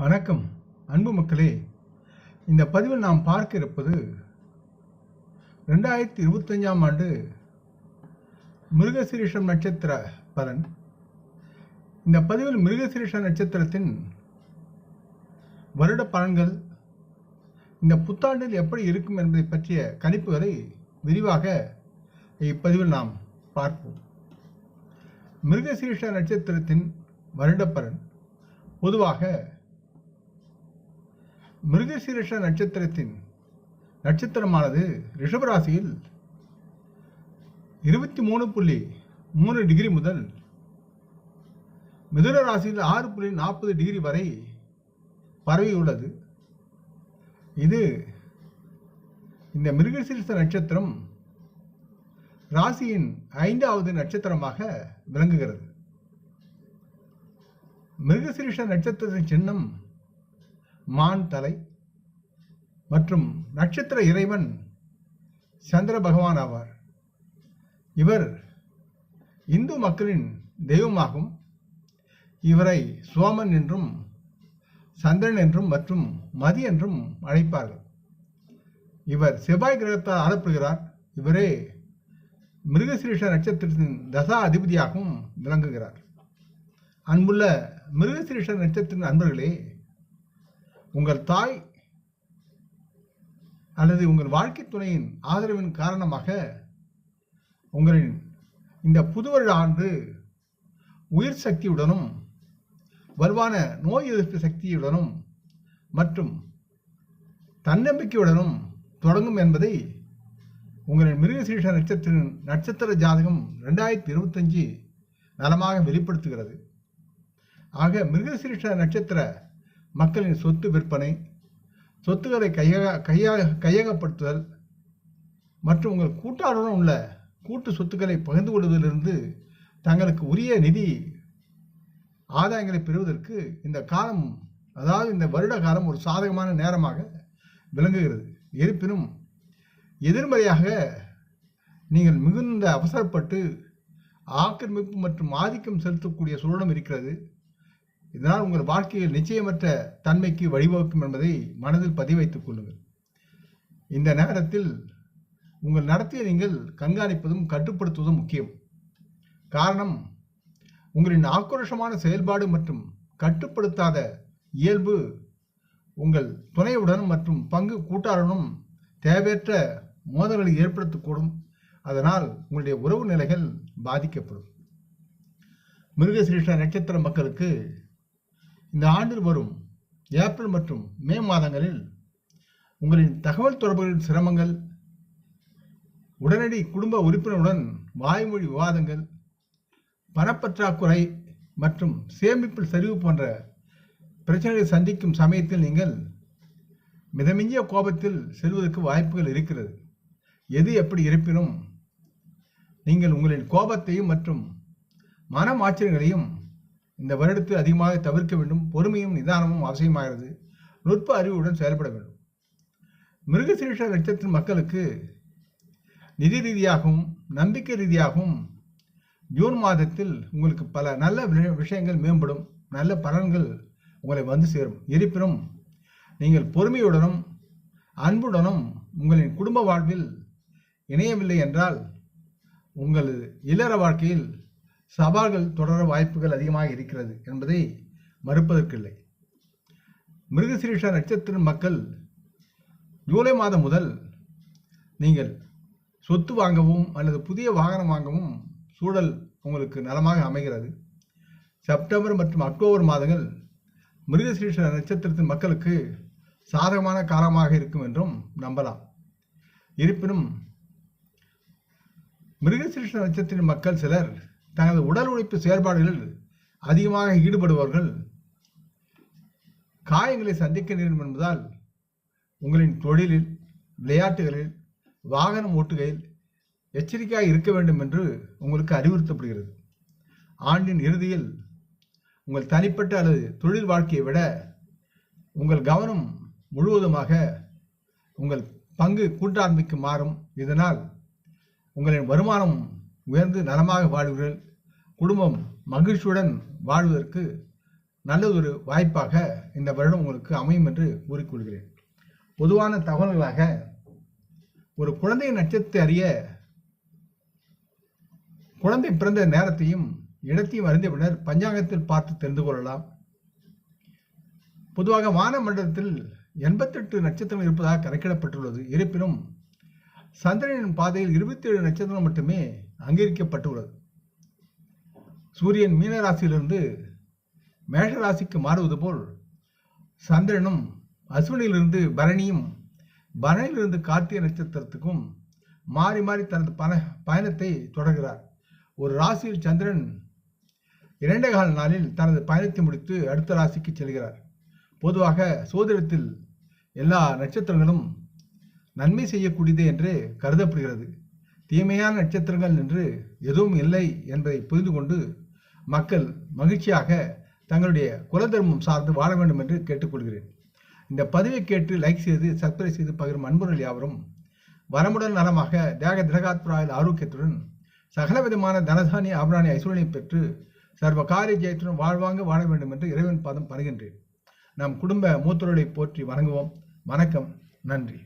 வணக்கம் அன்பு மக்களே. இந்த பதிவில் நாம் பார்க்க இருப்பது ரெண்டாயிரத்தி இருபத்தஞ்சாம் ஆண்டு மிருகசிரீஷம் நட்சத்திர பலன். இந்த பதிவில் மிருகசிரீஷ நட்சத்திரத்தின் வருட பலன்கள் இந்த புத்தாண்டில் எப்படி இருக்கும் என்பதை பற்றிய கணிப்புகளை விரிவாக இப்பதிவில் நாம் பார்ப்போம். மிருகசீரிஷ நட்சத்திரத்தின் வருட பலன் பொதுவாக மிருகசீரிஷ நட்சத்திரத்தின் நட்சத்திரமானது ரிஷபராசியில் இருபத்தி மூணு புள்ளி மூணு டிகிரி முதல் மிதுன ராசியில் ஆறு புள்ளி நாற்பது டிகிரி வரை பரவியுள்ளது. இது இந்த மிருகசீரிஷ நட்சத்திரம் ராசியின் ஐந்தாவது நட்சத்திரமாக விளங்குகிறது. மிருகசீரிஷ நட்சத்திரத்தின் சின்னம் மான் தலை மற்றும் நட்சத்திர இறைவன் சந்திர பகவான் ஆவார். இவர் இந்து மக்களின் தெய்வமாகும். இவரை சோமன் என்றும் சந்திரன் என்றும் மற்றும் மதி என்றும் அழைப்பார்கள். இவர் செவ்வாய் கிரகத்தால் ஆளப்படுகிறார். இவரே மிருகசிரீஷ நட்சத்திரத்தின் தசா அதிபதியாகவும் விளங்குகிறார். அன்புள்ள மிருகசிரீஷ நட்சத்திரத்தின் அன்பர்களே உங்கள் தாய் அல்லது உங்கள் வாழ்க்கை துணையின் ஆதரவின் காரணமாக உங்களின் இந்த புதுவருட ஆண்டு உயிர் சக்தியுடனும் வலுவான நோய் எதிர்ப்பு சக்தியுடனும் மற்றும் தன்னம்பிக்கையுடனும் தொடங்கும் என்பதை உங்களின் மிருகசீஷ நட்சத்திரின் நட்சத்திர ஜாதகம் ரெண்டாயிரத்தி இருபத்தஞ்சு நலமாக வெளிப்படுத்துகிறது. ஆக மிருகசீஷ நட்சத்திர மக்களின் சொத்து விற்பனை சொத்துக்களை கையக கையா கையகப்படுத்துதல் மற்றும் உங்கள் கூட்டாளருடன் உள்ள கூட்டு சொத்துக்களை பகிர்ந்து கொள்வதிலிருந்து தங்களுக்கு உரிய நிதி ஆதாயங்களை பெறுவதற்கு இந்த காலம் அதாவது இந்த வருட காலம் ஒரு சாதகமான நேரமாக விளங்குகிறது. இருப்பினும் எதிர்மறையாக நீங்கள் மிகுந்த அவசரப்பட்டு ஆக்கிரமிப்பு மற்றும் ஆதிக்கம் செலுத்தக்கூடிய சூழலும் இருக்கிறது. இதனால் உங்கள் வாழ்க்கையில் நிச்சயமற்ற தன்மைக்கு வழிவகுக்கும் என்பதை மனதில் பதிவைத்துக் கொள்ளுங்கள். இந்த நேரத்தில் உங்கள் நடத்தையை நீங்கள் கண்காணிப்பதும் கட்டுப்படுத்துவதும் முக்கியம். காரணம் உங்களின் ஆக்ரோஷமான செயல்பாடு மற்றும் கட்டுப்படுத்தாத இயல்பு உங்கள் துணையுடன் மற்றும் பங்கு கூட்டாளனும் தேவையற்ற மோதல்களை ஏற்படுத்தக்கூடும். அதனால் உங்களுடைய உறவு நிலைகள் பாதிக்கப்படும். மிருகசிரீஷ நட்சத்திர மக்களுக்கு இந்த ஆண்டில் வரும் ஏப்ரல் மற்றும் மே மாதங்களில் உங்களின் தகவல் தொடர்புகளின் சிரமங்கள் உடனடி குடும்ப உறுப்பினருடன் வாய்மொழி விவாதங்கள் பணப்பற்றாக்குறை மற்றும் சேமிப்பில் சரிவு போன்ற பிரச்சனைகளை சந்திக்கும் சமயத்தில் நீங்கள் மிதமிஞ்சிய கோபத்தில் செல்வதற்கு வாய்ப்புகள் இருக்கிறது. எது எப்படி இருப்பினும் நீங்கள் உங்களின் கோபத்தையும் மற்றும் மனம் ஆச்சரியங்களையும் இந்த வருடத்தில் அதிகமாக தவிர்க்க வேண்டும். பொறுமையும் நிதானமும் அவசியமாகிறது. நுட்ப அறிவுடன் செயல்பட வேண்டும். மிருகசீரிஷ நட்சத்திர மக்களுக்கு நிதி ரீதியாகவும் நம்பிக்கை ரீதியாகவும் ஜூன் மாதத்தில் உங்களுக்கு பல நல்ல விஷயங்கள் மேம்படும். நல்ல பலன்கள் உங்களை வந்து சேரும். இருப்பினும் நீங்கள் பொறுமையுடனும் அன்புடனும் உங்களின் குடும்ப வாழ்வில் இணையவில்லை என்றால் உங்கள் இல்லற வாழ்க்கையில் சவால்கள் தொடர வாய்ப்புகள் அதிகமாக இருக்கிறது என்பதை மறுப்பதற்கில்லை. மிருகசிரீஷ நட்சத்திர மக்கள் ஜூலை மாதம் முதல் நீங்கள் சொத்து வாங்கவும் அல்லது புதிய வாகனம் வாங்கவும் சூழல் உங்களுக்கு நலமாக அமைகிறது. செப்டம்பர் மற்றும் அக்டோபர் மாதங்கள் மிருகசிரீஷ நட்சத்திரத்தின் மக்களுக்கு சாதகமான காலமாக இருக்கும் என்றும் நம்பலாம். இருப்பினும் மிருகசிரீஷ நட்சத்திர மக்கள் சிலர் தனது உடல் உழைப்பு செயற்பாடுகளில் அதிகமாக ஈடுபடுபவர்கள் காயங்களை சந்திக்க நேரும் என்பதால் உங்களின் தொழிலில் விளையாட்டுகளில் வாகனம் ஓட்டுகையில் எச்சரிக்கையாக இருக்க வேண்டும் என்று உங்களுக்கு அறிவுறுத்தப்படுகிறது. ஆண்டின் இறுதியில் உங்கள் தனிப்பட்ட அல்லது தொழில் வாழ்க்கையை விட உங்கள் கவனம் முழுவதுமாக உங்கள் பங்கு கூட்டாண்மைக்கு மாறும். இதனால் உங்களின் வருமானம் உயர்ந்து நலமாக வாழ்வீர்கள் குடும்பம் மகிழ்ச்சியுடன் வாழ்வதற்கு நல்லதொரு வாய்ப்பாக இந்த வருடம் உங்களுக்கு அமையும் என்று கூறிக்கொள்கிறேன். பொதுவான தகவல்களாக ஒரு குழந்தை நட்சத்திரத்தை அறிய குழந்தை பிறந்த நேரத்தையும் இடத்தையும் அறிந்த பின்னர் பஞ்சாங்கத்தில் பார்த்து தெரிந்து கொள்ளலாம். பொதுவாக வான மண்டலத்தில் எண்பத்தெட்டு நட்சத்திரம் இருப்பதாக கணக்கிடப்பட்டுள்ளது. இருப்பினும் சந்திரனின் பாதையில் இருபத்தி ஏழு நட்சத்திரம் மட்டுமே அங்கீகரிக்கப்பட்டுள்ளது. சூரியன் மீன ராசியிலிருந்து மேஷ ராசிக்கு மாறுவது போல் சந்திரனும் அஸ்வினியிலிருந்து பரணியும் பரணியிலிருந்து கார்த்திகை நட்சத்திரத்துக்கும் மாறி மாறி தனது பண பயணத்தை தொடர்கிறார். ஒரு ராசியில் சந்திரன் இரண்டே கால நாளில் தனது பயணத்தை முடித்து அடுத்த ராசிக்கு செல்கிறார். பொதுவாக சோதிடத்தில் எல்லா நட்சத்திரங்களும் நன்மை செய்யக்கூடியது என்று கருதப்படுகிறது. தீமையான நட்சத்திரங்கள் என்று எதுவும் இல்லை என்பதை புரிந்து கொண்டு மக்கள் மகிழ்ச்சியாக தங்களுடைய குலதர்மம் சார்ந்து வாழ வேண்டும் என்று கேட்டுக்கொள்கிறேன். இந்த பதிவை கேட்டு லைக் செய்து சப்ஸ்கிரைப் செய்து பகிரும் அன்புகள் யாவரும் வரமுடன் நலமாக தேக திரகாத்ராயில் ஆரோக்கியத்துடன் சகல விதமான ஆபராணி ஐஸ்வர்யம் பெற்று சர்வ காரிய ஜெயத்துடன் வாழ்வாங்க வாழ வேண்டும் என்று இறைவன் பாதம் பருகின்றேன் நம் குடும்ப மூத்தோர்களை போற்றி வணங்குவோம். வணக்கம். நன்றி.